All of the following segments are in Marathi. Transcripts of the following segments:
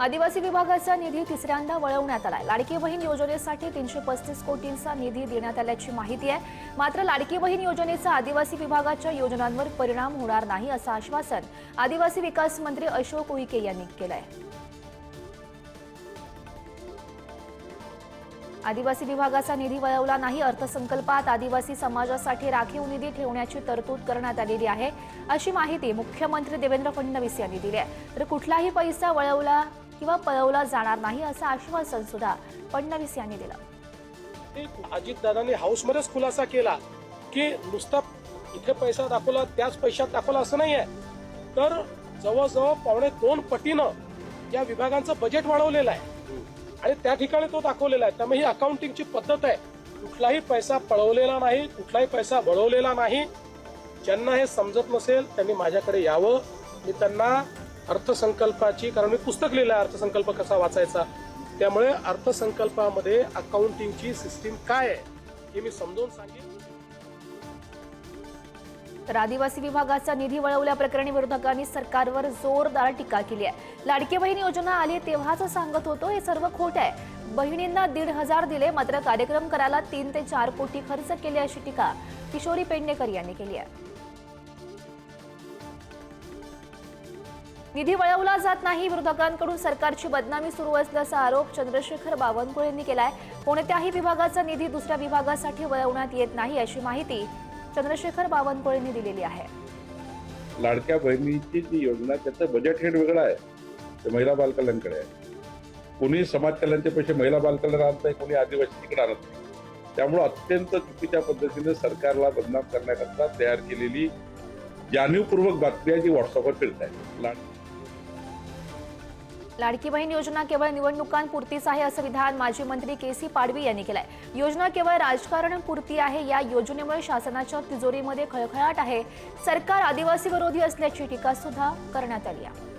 आदिवासी विभागाचा निधी तिसऱ्यांदा वळवण्यात आलाय. लाडकी बहीण योजनेसाठी तीनशे पस्तीस कोटींचा निधी देण्यात आल्याची माहिती आहे. मात्र लाडकी बहीण योजनेचा आदिवासी विभागाच्या योजनांवर परिणाम होणार नाही असं आश्वासन आदिवासी विकास मंत्री अशोक उईके यांनी केलंय. आदिवासी विभागाचा निधी वळवला नाही अर्थसंकल्पात आदिवासी समाजासाठी राखीव निधी ठेवण्याची तरतूद करण्यात आलेली आहे अशी माहिती मुख्यमंत्री देवेंद्र फडणवीस यांनी दिली आहे. तर कुठलाही पैसा वळवला किंवा पळवला जाणार नाही असं आश्वासन सुद्धा फडणवीस यांनी दिलं. अजितदादांनी हाऊसमध्येच खुलासा केला की नुसता इथे पैसा दाखवला त्याच पैशात दाखवला असं नाही आहे तर जवळजवळ पावणे दोन पटीनं या विभागांचं बजेट वाढवलेलं आहे. आणि त्या ठिकाणी तो दाखवलेला आहे. त्यामुळे ही अकाउंटिंगची पद्धत आहे. कुठलाही पैसा पळवलेला नाही कुठलाही पैसा वळवलेला नाही. ज्यांना हे समजत नसेल त्यांनी माझ्याकडे यावं. मी त्यांना अर्थसंकल्पाची कारण मी पुस्तक लिहिलं आहे अर्थसंकल्प कसा वाचायचा? त्यामुळे अर्थसंकल्पामध्ये अकाउंटिंगची सिस्टीम काय आहे हे मी समजून सांगेन. तर आदिवासी विभागाचा निधी वळवल्याप्रकरणी विरोधकांनी सरकारवर जोरदार टीका केली आहे. लाडकी बहीण योजना आली तेव्हाच सांगत होतो हे सर्व खोट आहे. बहिणींना दीड हजार दिले मात्र कार्यक्रम करायला तीन ते चार कोटी खर्च केले अशी टीका किशोरी पेडणेकर यांनी केली आहे. निधी वळवला जात नाही. विरोधकांकडून सरकारची बदनामी सुरू असल्याचा आरोप चंद्रशेखर बावनकुळे यांनी केलाय. कोणत्याही विभागाचा निधी दुसऱ्या विभागासाठी वळवण्यात येत नाही अशी माहिती चंद्रशेखर बावनकुळेंनी दिलेली आहे. लाडक्या बहिणीची जी योजना त्याचं बजेट हेड वेगळं आहे. ते महिला बालकल्याणकडे आहे. कोणी समाज कल्याणचे पैसे महिला बालकल्याण आणत नाही कोणी आदिवासीकडे आणत नाही. त्यामुळं अत्यंत चुकीच्या पद्धतीने सरकारला बदनाम करण्याकरता तयार केलेली जाणीवपूर्वक बातम्या जी व्हॉट्सअपवर फिरत आहेत लाड लाडकी बहीण योजना केवळ निवडणुकांपुरतीच आहे असं विधान माजी मंत्री के सी पाडवी यांनी केलंय. योजना केवळ राजकारण पुरती आहे या योजनेमुळे शासनाच्या तिजोरीमध्ये खळखळाट आहे. सरकार आदिवासी विरोधी असल्याची टीका सुद्धा करण्यात आली आहे.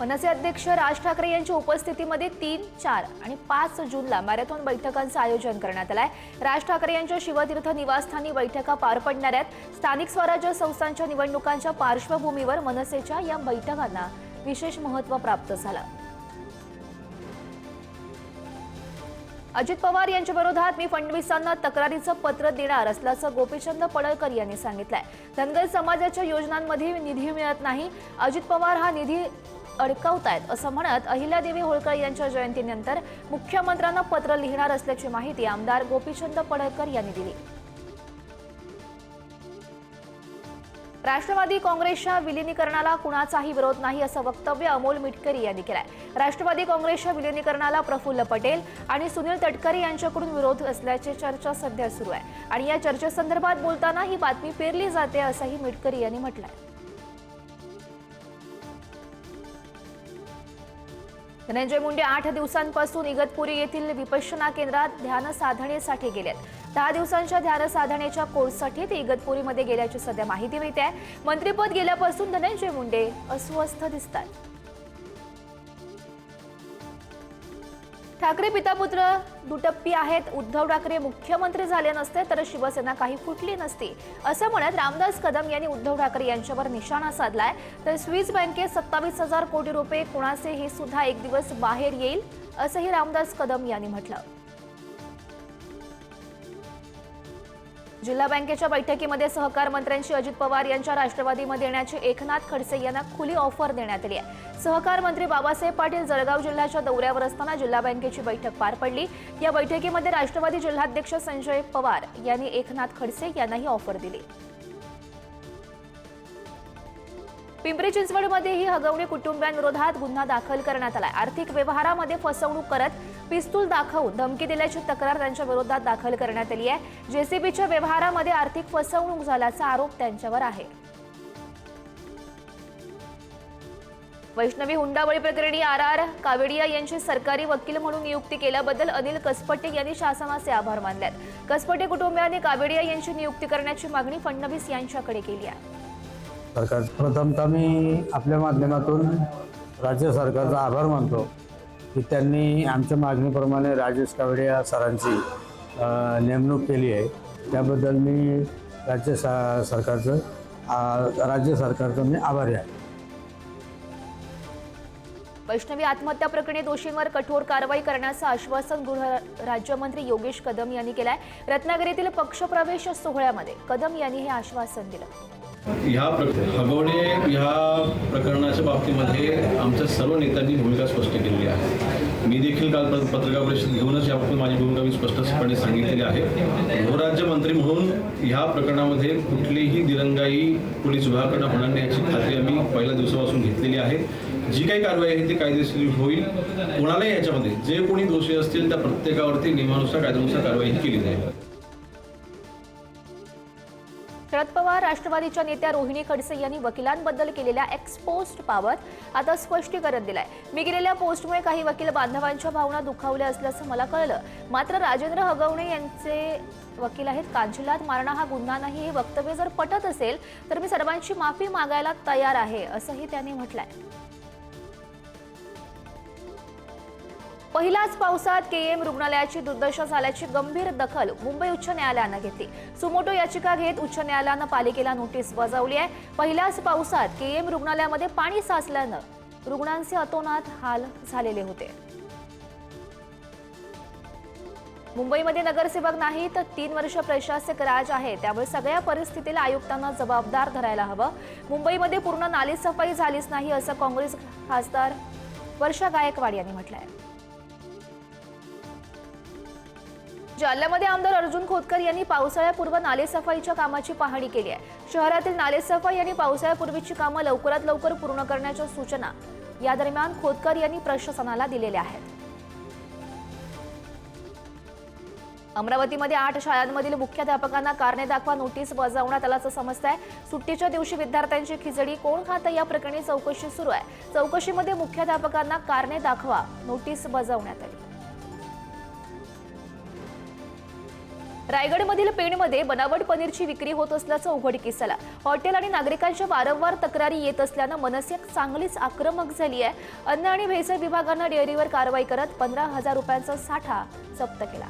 मनसे अध्यक्ष राज ठाकरे यांच्या उपस्थितीमध्ये तीन चार आणि पाच जूनला मॅरेथॉन बैठकांचं आयोजन करण्यात आलंय. राज ठाकरे यांच्या शिवतीर्थ निवासस्थानी बैठका पार पडणार आहेत. स्थानिक स्वराज्य संस्थांच्या निवडणुकांच्या पार्श्वभूमीवर मनसेच्या या बैठकांना विशेष महत्त्व प्राप्त झालं. अजित पवार यांच्या विरोधात मी फडणवीसांना तक्रारीचं पत्र देणार असल्याचं गोपीचंद पडळकर यांनी सांगितलंय. धनगर समाजाच्या योजनांमध्ये निधी मिळत नाही. अजित पवार हा निधी अडकवतायत असं म्हणत अहिल्यादेवी होळकर यांच्या जयंतीनंतर मुख्यमंत्र्यांना पत्र लिहिणार असल्याची माहिती आमदार गोपीचंद पडळकर यांनी दिली. राष्ट्रवादी काँग्रेसच्या विलिनीकरणाला कुणाचाही विरोध नाही असं वक्तव्य अमोल मिटकरी यांनी केलंय. राष्ट्रवादी काँग्रेसच्या विलिनीकरणाला प्रफुल्ल पटेल आणि सुनील तटकरे यांच्याकडून विरोध असल्याची चर्चा सध्या सुरू आहे. आणि या चर्चेसंदर्भात बोलताना ही बातमी पेरली जाते असंही मिटकरी यांनी म्हटलंय. धनंजय मुंडे आठ दिवसांपासून इगतपुरी येथील विपश्यना केंद्रात ध्यान साधनेसाठी गेलेत. दहा दिवसांच्या ध्यान साधनेच्या कोर्ससाठी ते इगतपुरीमध्ये गेल्याची सध्या माहिती मिळते. आहे मंत्रिपद गेल्यापासून धनंजय मुंडे अस्वस्थ दिसतात. ठाकरे पितापुत्र दुटप्पी आहेत. उद्धव ठाकरे मुख्यमंत्री झाले नसते तर शिवसेना काही फुटली नसती. असं म्हणत रामदास कदम यांनी उद्धव ठाकरे यांच्यावर निशाणा साधलाय. तर स्विस बँकेत सत्तावीस हजार कोटी रुपये कुणाचे हे सुद्धा एक दिवस बाहेर येईल असंही रामदास कदम यांनी म्हटलं. जिल्हा बँकेच्या बैठकीमध्ये सहकार मंत्र्यांची अजित पवार यांच्या राष्ट्रवादीमध्ये येण्याची एकनाथ खडसे यांना खुली ऑफर देण्यात आली आहे. सहकार मंत्री बाबासाहेब पाटील जळगाव जिल्ह्याच्या दौऱ्यावर असताना जिल्हा बँकेची बैठक पार पडली. या बैठकीमध्ये राष्ट्रवादी जिल्हाध्यक्ष संजय पवार यांनी एकनाथ खडसे यांनाही ऑफर दिली. पिंपरी चिंचवडमध्येही हगवणे कुटुंबियांविरोधात गुन्हा दाखल करण्यात आलाय. आर्थिक व्यवहारामध्ये फसवणूक करत पिस्तूल दाखवून धमकी दिल्याची तक्रार त्यांच्या विरोधात दाखल करण्यात आली आहे. जेसीबीच्या व्यवहारामध्ये आर्थिक फसवणूक झाल्याचा आरोप त्यांच्यावर आहे. वैष्णवी हुंडाबळी प्रकरणी आर आर कावेडिया यांची सरकारी वकील म्हणून नियुक्ती केल्याबद्दल अनिल कसपटे यांनी शासनाचे आभार मानले आहेत कसपटे कुटुंबियांनी कावेडिया यांची नियुक्ती करण्याची मागणी फडणवीस यांच्याकडे केली आहे. सरकार. प्रथमतः मी आपल्या माध्यमातून राज्य सरकारचा आभार मानतो की त्यांनी आमच्या मागणीप्रमाणे राजेश कावडे या सरांची नेमणूक केली आहे. त्याबद्दल मी राज्य सा सरकारचं राज्य सरकारचं मी आभारी आहे. वैष्णवी आत्महत्या प्रकरणी दोषींवर कठोर कारवाई करण्याचं आश्वासन गृह राज्यमंत्री योगेश कदम यांनी केलं आहे रत्नागिरीतील पक्षप्रवेश सोहळ्यामध्ये कदम यांनी हे आश्वासन दिलं. ह्या हगवणे ह्या प्रकरणाच्या बाबतीमध्ये आमच्या सर्व नेत्यांनी भूमिका स्पष्ट केलेली आहे. मी देखील काल पत्रकार परिषद घेऊनच याबाबत माझी भूमिका मी स्पष्टपणे सांगितलेली आहे. गृहराज्यमंत्री म्हणून ह्या प्रकरणामध्ये कुठलीही दिरंगाई पोलीस विभागाकडनं होणार नाही याची खात्री आम्ही पहिल्या दिवसापासून घेतलेली आहे. जी काही कारवाई आहे ती कायदेशीर होईल. कोणालाही याच्यामध्ये जे कोणी दोषी असतील त्या प्रत्येकावरती नियमानुसार कायद्यानुसार कारवाई केली जाईल. शरद पवार राष्ट्रवादीच्या नेत्या रोहिणी खडसे यांनी वकिलांबद्दल केलेल्या एक्सपोस्ट बाबत आता स्पष्टीकरण दिलंय. मी केलेल्या पोस्टमुळे काही वकील बांधवांच्या भावना दुखावल्या असल्याचं मला कळलं. मात्र राजेंद्र हगवणे यांचे वकील आहेत कांजिलात मारणं हा गुन्हा नाही हे वक्तव्य जर पटत असेल तर मी सर्वांची माफी मागायला तयार आहे असंही त्यांनी म्हटलंय. पहिल्याच पावसात के एम रुग्णालयाची दुर्दशा झाल्याची गंभीर दखल मुंबई उच्च न्यायालयानं घेतली. सुमोटो याचिका घेत उच्च न्यायालयानं पालिकेला नोटीस बजावली आहे. पहिल्याच पावसात के एम रुग्णालयामध्ये पाणी साचल्यानं रुग्णांचे अतोनात हाल झालेले होते. मुंबईमध्ये नगरसेवक नाही तर तीन वर्ष प्रशासक राज आहे. त्यामुळे सगळ्या परिस्थितीला आयुक्तांना जबाबदार धरायला हवं. मुंबईमध्ये पूर्ण नालीसफाई झालीच नाही असं काँग्रेस खासदार वर्षा गायकवाड यांनी म्हटलं आहे जालन्यामध्ये आमदार अर्जुन खोतकर यांनी पावसाळ्यापूर्व नालेसफाईच्या कामाची पाहणी केली आहे. शहरातील नालेसफाई आणि पावसाळ्यापूर्वीची कामं लवकरात लवकर पूर्ण करण्याच्या सूचना या दरम्यान खोतकर यांनी प्रशासनाला दिलेल्या आहेत. अमरावतीमध्ये आठ शाळांमधील मुख्याध्यापकांना कारणे दाखवा नोटीस बजावण्यात आल्याचं समजत आहे सुट्टीच्या दिवशी विद्यार्थ्यांची खिचडी कोण खातं या प्रकरणी चौकशी सुरू आहे. चौकशीमध्ये मुख्याध्यापकांना कारणे दाखवा नोटीस बजावण्यात आली. रायगडमधील पेणमध्ये बनावट पनीरची विक्री होत असल्याचं उघडकीस आला. हॉटेल आणि नागरिकांच्या वारंवार तक्रारी येत असल्यानं मनसे चांगलीच आक्रमक झाली आहे. अन्न आणि भेसळ विभागानं डेअरीवर कारवाई करत पंधरा हजार रुपयांचा साठा जप्त केला.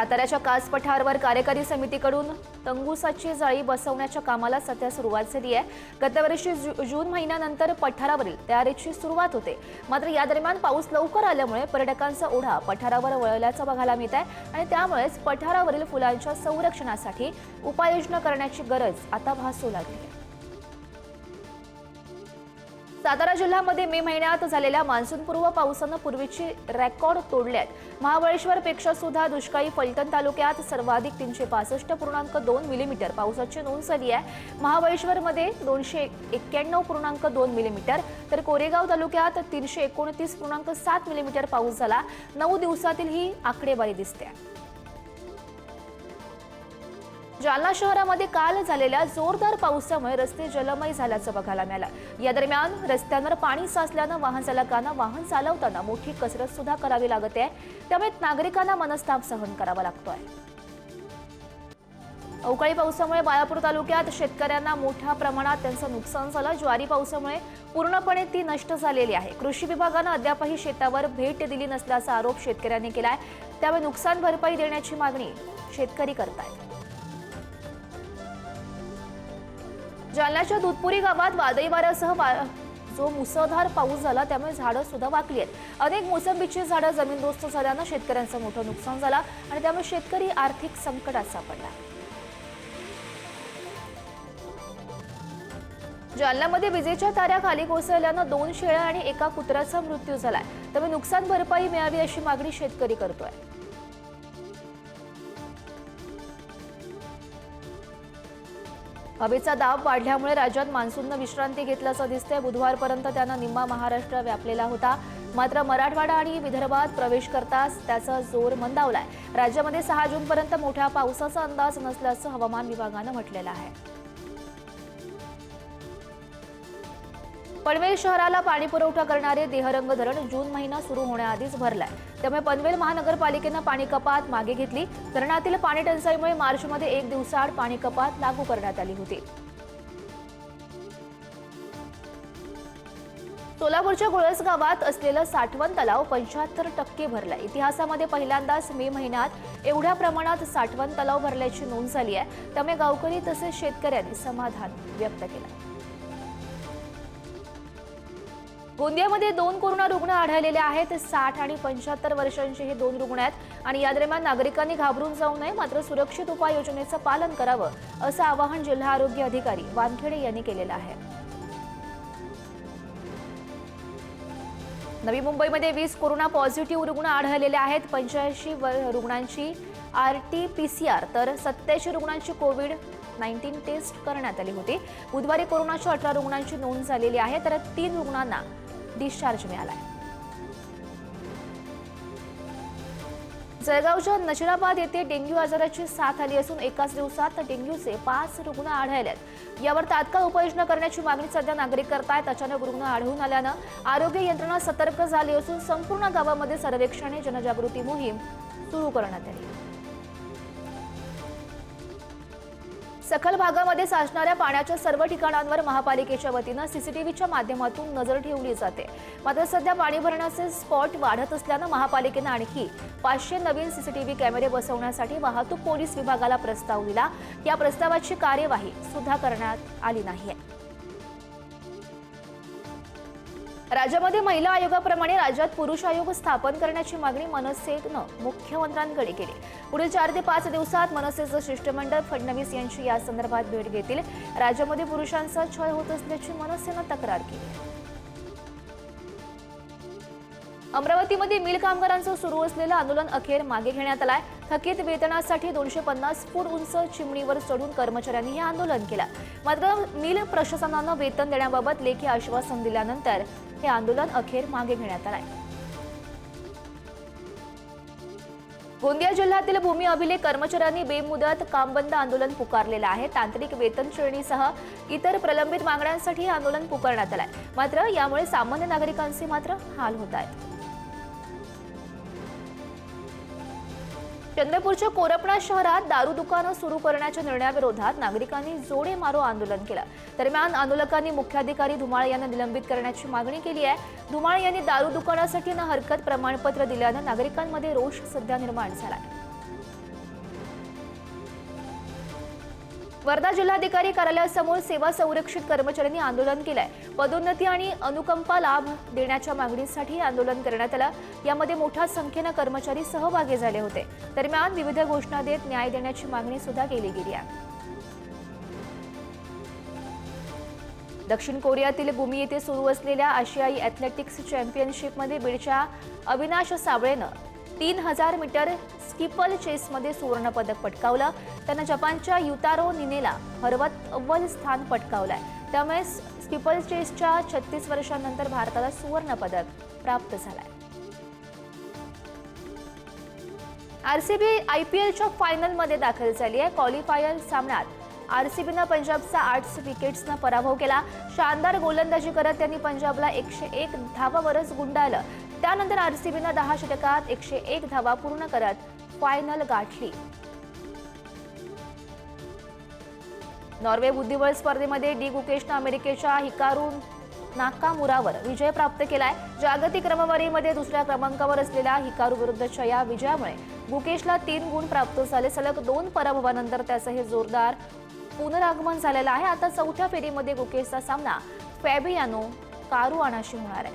साताऱ्याच्या कास पठारवर कार्यकारी समितीकडून तंगुसाची जाळी बसवण्याच्या कामाला सध्या सुरुवात झाली आहे. गतवर्षी जून महिन्यानंतर पठारावरील तयारीची सुरुवात होते. मात्र या दरम्यान पाऊस लवकर आल्यामुळे पर्यटकांचा ओढा पठारावर वळल्याचं बघायला मिळत आहे आणि त्यामुळेच पठारावरील फुलांच्या संरक्षणासाठी उपाययोजना करण्याची गरज आता भासू लागली आहे. सातारा जिल्ह्यामध्ये मे महिन्यात झालेल्या मान्सूनपूर्व पावसानं पूर्वीची रेकॉर्ड तोडल्यात महाबळेश्वरपेक्षा सुद्धा दुष्काळी फलटण तालुक्यात सर्वाधिक तीनशे पासष्ट पूर्णांक दोन मिलीमीटर पावसाची नोंद झाली आहे. महाबळेश्वरमध्ये दोनशे एक्क्याण्णव पूर्णांक दोन मिलीमीटर तर कोरेगाव तालुक्यात तीनशे एकोणतीस पूर्णांक सात मिलीमीटर पाऊस झाला. नऊ दिवसातील ही आकडेवारी दिसते. जालना शहरामध्ये काल झालेल्या जोरदार पावसामुळे रस्ते जलमय झाल्याचं बघायला मिळालं. या दरम्यान रस्त्यांवर पाणी साचल्यानं वाहन चालकांना वाहन चालवताना मोठी कसरत सुद्धा करावी लागत आहे. त्यामुळे नागरिकांना मनस्ताप सहन करावा लागतोय. अवकाळी पावसामुळे बाळापूर तालुक्यात शेतकऱ्यांना मोठ्या प्रमाणात त्यांचं नुकसान झालं. ज्वारी पावसामुळे पूर्णपणे ती नष्ट झालेली आहे. कृषी विभागानं अद्यापही शेतावर भेट दिली नसल्याचा आरोप शेतकऱ्यांनी केलाय. त्यामुळे नुकसान भरपाई देण्याची मागणी शेतकरी करतायत. जालन्याच्या दुधपुरी गावात वादळी वाऱ्यासह वा- जो मुसळधार पाऊस झाला त्यामुळे झाडं सुद्धा वाकली आहेत. अनेक मोसंबीची झाडं जमीनदोस्त झाल्यानं शेतकऱ्यांचं मोठं नुकसान झालं आणि त्यामुळे शेतकरी आर्थिक संकटात सापडला. जालन्यामध्ये विजेच्या ताऱ्या खाली कोसळल्यानं दोन शेळ्या आणि एका कुत्र्याचा मृत्यू झालाय. त्यामुळे नुकसान भरपाई मिळावी अशी मागणी शेतकरी करतोय. हवेचा दाब वाढल्यामुळे राज्यात मान्सूननं विश्रांती घेतल्याचं दिसतंय. बुधवारपर्यंत त्यानं निम्मा महाराष्ट्र व्यापलेला होता. मात्र मराठवाडा आणि विदर्भात प्रवेश करताच त्याचा जोर मंदावलाय. राज्यामध्ये सहा जूनपर्यंत मोठ्या पावसाचा अंदाज नसल्याचं हवामान विभागानं म्हटलेलं आहे. पनवेल शहराला पाणी पुरवठा करणारे देहरंग धरण जून महिना सुरू होण्याआधीच भरलाय. त्यामुळे पनवेल महानगरपालिकेनं पाणी कपात मागे घेतली. धरणातील पाणी टंचाईमुळे मार्चमध्ये एक दिवसाआड पाणी कपात लागू करण्यात आली होती. सोलापूरच्या गुळस गावात असलेलं साठवण तलाव पंच्याहत्तर टक्के भरलाय. इतिहासामध्ये पहिल्यांदाच मे महिन्यात एवढ्या प्रमाणात साठवण तलाव भरल्याची नोंद झाली आहे त्यामुळे गावकरी तसेच शेतकऱ्यांनी समाधान व्यक्त केलं गोंदियामध्ये दोन कोरोना रुग्ण आढळलेले आहेत. साठ आणि पंच्याहत्तर वर्षांचे हे दोन रुग्ण आहेत आणि या दरम्यान नागरिकांनी घाबरून जाऊ नये मात्र सुरक्षित उपाययोजनेचं पालन करावं असं आवाहन जिल्हा आरोग्य अधिकारी वानखेडे यांनी केलेलं आहे. नवी मुंबईमध्ये वीस कोरोना पॉझिटिव्ह रुग्ण आढळलेले आहेत. पंच्याऐंशी रुग्णांची R T P C R तर सत्याऐंशी रुग्णांची कोविड नाईन्टीन टेस्ट करण्यात आली होती. बुधवारी कोरोनाच्या अठरा रुग्णांची नोंद झालेली आहे तर तीन रुग्णांना डिस्चार्ज मिळाला आहे जळगावच्या नशिराबाद येथे डेंग्यू आजाराची साथ आली असून एकाच दिवसात डेंग्यूचे पाच रुग्ण आढळलेत यावर तात्काळ उपाययोजना करण्याची मागणी सध्या नागरिक करतायत. अचानक रुग्ण आढळून आल्यानं आरोग्य यंत्रणा सतर्क झाली असून संपूर्ण गावामध्ये सर्वेक्षण जनजागृती मोहीम सुरू करण्यात आली. सखल भागामध्ये साचणाऱ्या पाण्याच्या सर्व ठिकाणांवर महापालिकेच्या वतीनं सीसीटीव्हीच्या माध्यमातून नजर ठेवली जाते. मात्र सध्या पाणी भरण्याचे स्पॉट वाढत असल्यानं महापालिकेनं आणखी पाचशे नवीन सीसीटीव्ही कॅमेरे बसवण्यासाठी वाहतूक पोलीस विभागाला प्रस्ताव दिला. या प्रस्तावाची कार्यवाही सुद्धा करण्यात आली नाहीये. राज्यामध्ये महिला आयोगाप्रमाणे राज्यात पुरुष आयोग स्थापन करण्याची मागणी मनसेनं मुख्यमंत्र्यांकडे केली. पुढील चार ते पाच दिवसात मनसेचं शिष्टमंडळ फडणवीस यांची या संदर्भात भेट घेतील. राज्यामध्ये पुरुषांचा छळ होत असल्याची मनसेनं तक्रार केली. अमरावतीमध्ये मिल कामगारांचं सुरू असलेलं आंदोलन अखेर मागे घेण्यात आलाय. थकीत वेतनासाठी दोनशे पन्नास फूट उंच चिमणीवर चढून कर्मचाऱ्यांनी हे आंदोलन केलं. मात्र मिल प्रशासनानं वेतन देण्याबाबत लेखी आश्वासन दिल्यानंतर हे आंदोलन अखेर मागे घेण्यात आलंय. गोंदिया जिल्ह्यातील भूमी अभिलेख कर्मचाऱ्यांनी बेमुदत कामबंद आंदोलन पुकारलेलं आहे. तांत्रिक वेतन श्रेणीसह इतर प्रलंबित मागण्यांसाठी आंदोलन पुकारण्यात आलंय. मात्र यामुळे सामान्य नागरिकांचे मात्र हाल होत आहेत. चंद्रपूरच्या कोरपणा शहरात दारू दुकानं सुरू करण्याच्या निर्णयाविरोधात नागरिकांनी जोडे मारो आंदोलन केलं. दरम्यान आंदोलकांनी मुख्याधिकारी धुमाळ यांना निलंबित करण्याची मागणी केली आहे. धुमाळ यांनी दारू दुकानासाठी न हरकत प्रमाणपत्र दिल्यानं नागरिकांमध्ये रोष सध्या निर्माण झाला आहे वर्धा जिल्हाधिकारी कार्यालयासमोर सेवा संरक्षित कर्मचाऱ्यांनी आंदोलन केलंय. पदोन्नती आणि अनुकंपा लाभ देण्याच्या मागणीसाठी आंदोलन करण्यात आलं. यामध्ये मोठ्या संख्येनं कर्मचारी सहभागी झाले होते. दरम्यान विविध घोषणा देत न्याय देण्याची मागणी सुद्धा केली गेली आहे. दक्षिण कोरियातील गुमी येथे सुरू असलेल्या आशियाई ॲथलेटिक्स चॅम्पियनशिपमध्ये बीडच्या अविनाश साबळेनं तीन हजार मीटर स्किपल चेसमध्ये सुवर्णपदक पटकावलं. त्यानं जपानच्या युतारो निनेला हरवत अव्वल स्थान पटकावलंय. त्यामुळे स्किपल चेसच्या छत्तीस वर्षांनंतर भारताला सुवर्णपदक प्राप्त झालंय. पी एलच्या फायनलमध्ये दाखल झाली आहे. क्वालिफायर सामन्यात आर सी बीनं पंजाबचा आठ विकेट्सनं पराभव केला. शानदार गोलंदाजी करत त्यांनी पंजाबला एकशे एक धावावरच गुंडाळलं. त्यानंतर आर सी बीनं दहा षटकात एकशे एक धावा पूर्ण करत फायनल गाठली. नॉर्वे बुद्धिबळ स्पर्धेमध्ये डी गुकेशनं अमेरिकेच्या हिकारू नाकामुरावर विजय प्राप्त केलाय. जागतिक क्रमवारीमध्ये दुसऱ्या क्रमांकावर असलेल्या हिकारू विरुद्धच्या या विजयामुळे गुकेशला तीन गुण प्राप्त झाले. सलग दोन पराभवानंतर त्याचं हे जोरदार पुनरागमन झालेलं आहे. आता चौथ्या फेरीमध्ये गुकेशचा सामना फॅबियानो कारुआनाशी होणार आहे.